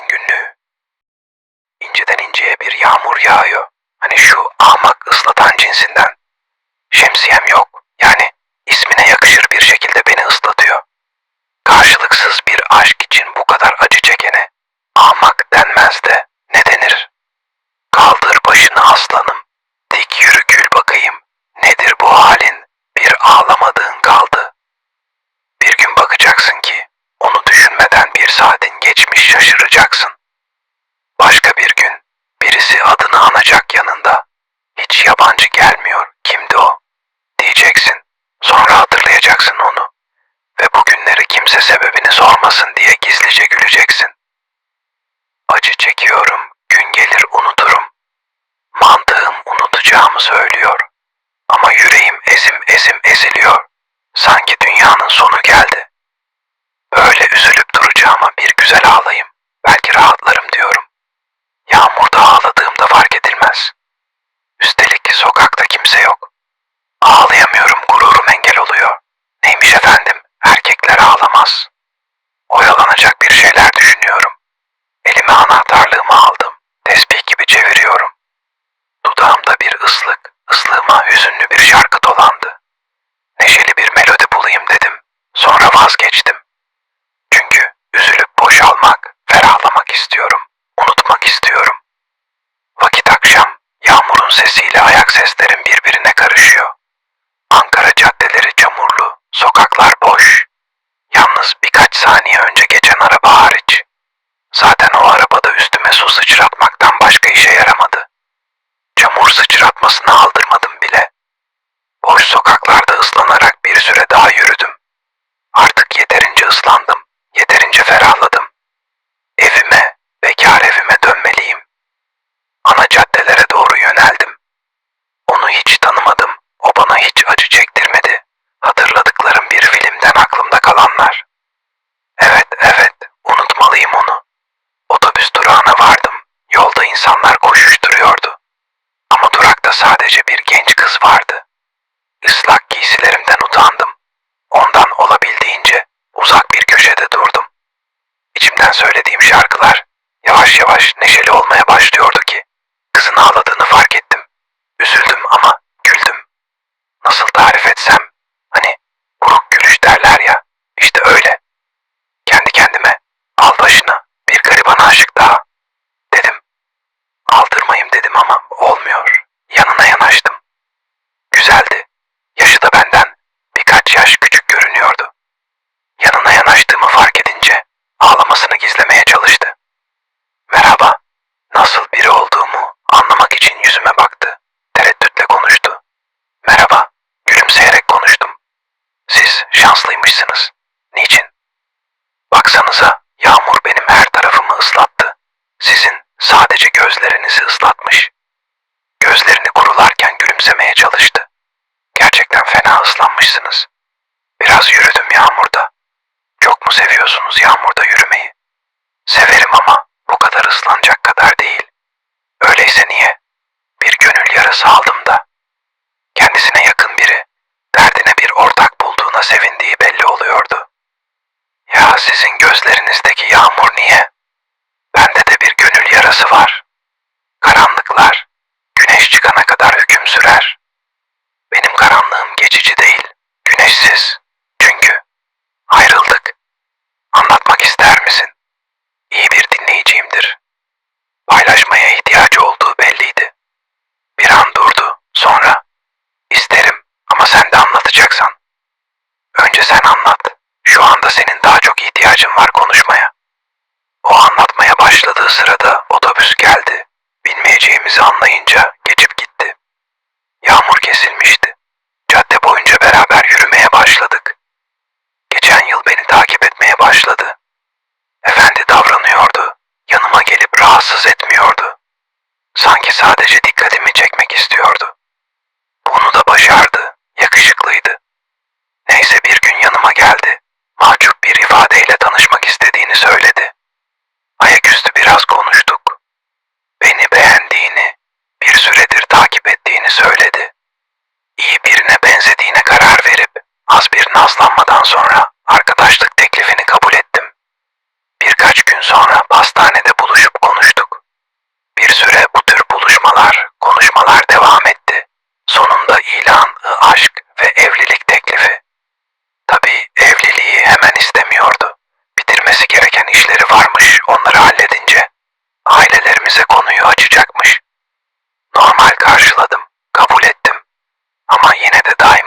Günlüğü şaşıracaksın. Başka bir gün birisi adını anacak yanında. Hiç yabancı gelmiyor. Kimdi o? Diyeceksin. Sonra hatırlayacaksın onu. Ve bu günleri kimse sebebini sormasın diye gizlice güleceksin. Acı çekiyorum, gün gelir unuturum. Mantığım unutacağımı söylüyor. Ama yüreğim ezim ezim eziliyor. Sanki dünyanın sonu geldi. Böyle üzülüp güzel ağlayayım. Belki rahatlarım diyorum. Yağmurda ağladığımda fark edilmez. Üstelik sokakta kimse yok. Ağlayamıyorum, gururum engel oluyor. Neymiş efendim, erkekler ağlamaz. Oyalanacak bir şeyler düşünüyorum. Elime anahtarlığımı aldım. Tesbih gibi çeviriyorum. Dudağımda bir ıslık, ıslığıma hüzünlü bir şarkı dolandı. Neşeli bir melodi bulayım dedim. Sonra vazgeçtim. Sokaklar boş. Yalnız birkaç saniye önce geçen araba hariç. Zaten o arabada üstüme su sıçratmaktan başka işe yaramadı. Çamur sıçratmasını aldırmadım bile. Boş sokaklarda ıslanarak bir süre daha yürüdüm. İnsanlar koşuşturuyordu. Ama durakta sadece bir genç kız vardı. Islak giysilerimden utandım. Ondan olabildiğince uzak bir köşede durdum. İçimden söylediğim şarkılar yavaş yavaş neşeli olmaya başlıyordu ki kızın ağladığını fark ettim. Üzüldüm ama güldüm. Nasıl tarif etsem? Hani buruk gülüş derler ya. İşte öyle. Kendi kendime al başına bir gariban aşık daha gülümsemeye çalıştı. Gerçekten fena ıslanmışsınız. Biraz yürüdüm yağmurda. Çok mu seviyorsunuz yağmurda yürümeyi? Severim ama bu kadar ıslanacak kadar değil. Öyleyse niye? Bir gönül yarası aldım anlatacaksan. Önce sen anlat. Şu anda senin daha çok ihtiyacın var konuşmaya. O anlatmaya başladığı sırada otobüs geldi. Binmeyeceğimizi anlayınca geçip gitti. Yağmur kesilmişti. Sonra pastanede buluşup konuştuk. Bir süre bu tür buluşmalar, konuşmalar devam etti. Sonunda ilan, aşk ve evlilik teklifi. Tabii evliliği hemen istemiyordu. Bitirmesi gereken işleri varmış onları halledince. Ailelerimize konuyu açacakmış. Normal karşıladım, kabul ettim. Ama yine de daim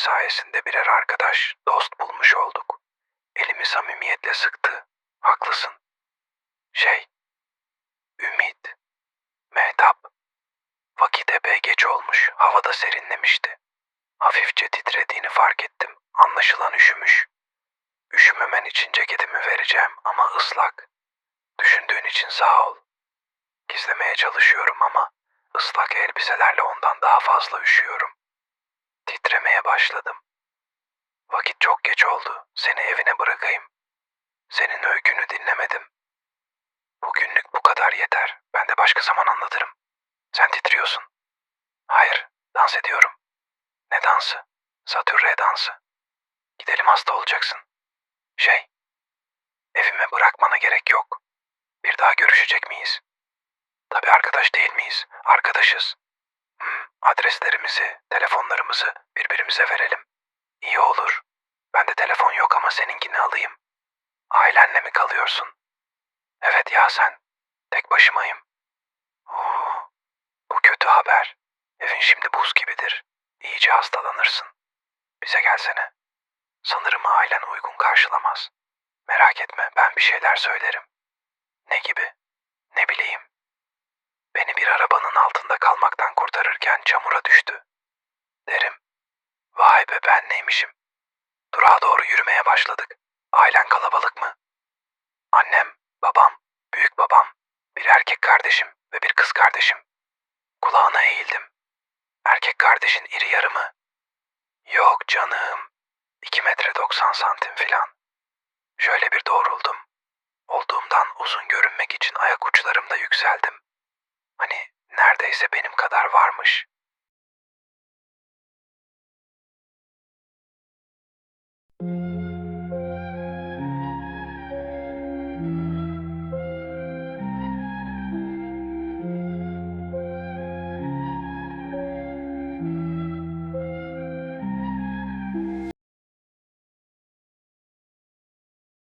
sayesinde birer arkadaş, dost bulmuş olduk. Elimi samimiyetle sıktı. Haklısın. Şey, Ümit, Mehtap. Vakit epey geç olmuş, havada serinlemişti. Hafifçe titrediğini fark ettim. Anlaşılan üşümüş. Üşümemen için ceketimi vereceğim ama ıslak. Düşündüğün için sağ ol. Gizlemeye çalışıyorum ama ıslak elbiselerle ondan daha fazla üşüyorum. Titremeye başladım. Vakit çok geç oldu. Seni evine bırakayım. Senin öykünü dinlemedim. Bugünlük bu kadar yeter. Ben de başka zaman anlatırım. Sen titriyorsun. Hayır, dans ediyorum. Ne dansı? Satürre dansı. Gidelim hasta olacaksın. Şey, evime bırakmana gerek yok. Bir daha görüşecek miyiz? Tabii arkadaş değil miyiz? Arkadaşız. Adreslerimizi, telefonlarımızı birbirimize verelim. İyi olur. Bende telefon yok ama seninkini alayım. Ailenle mi kalıyorsun? Evet ya sen. Tek başımayım. Oo, bu kötü haber. Evin şimdi buz gibidir. İyice hastalanırsın. Bize gelsene. Sanırım ailen uygun karşılamaz. Merak etme ben bir şeyler söylerim. Ne gibi? Ne bileyim. Beni bir arabanın altında kalmaktan kurtarırken çamura düştü. Derim. Vay be ben neymişim. Durağa doğru yürümeye başladık. Ailen kalabalık mı? Annem, babam, büyük babam, bir erkek kardeşim ve bir kız kardeşim. Kulağına eğildim. Erkek kardeşin iri yarı mı? Yok canım. 2 metre 90 santim filan. Şöyle bir doğruldum. Olduğumdan uzun görünmek için ayak uçlarımda yükseldim. Hani neredeyse benim kadar varmış.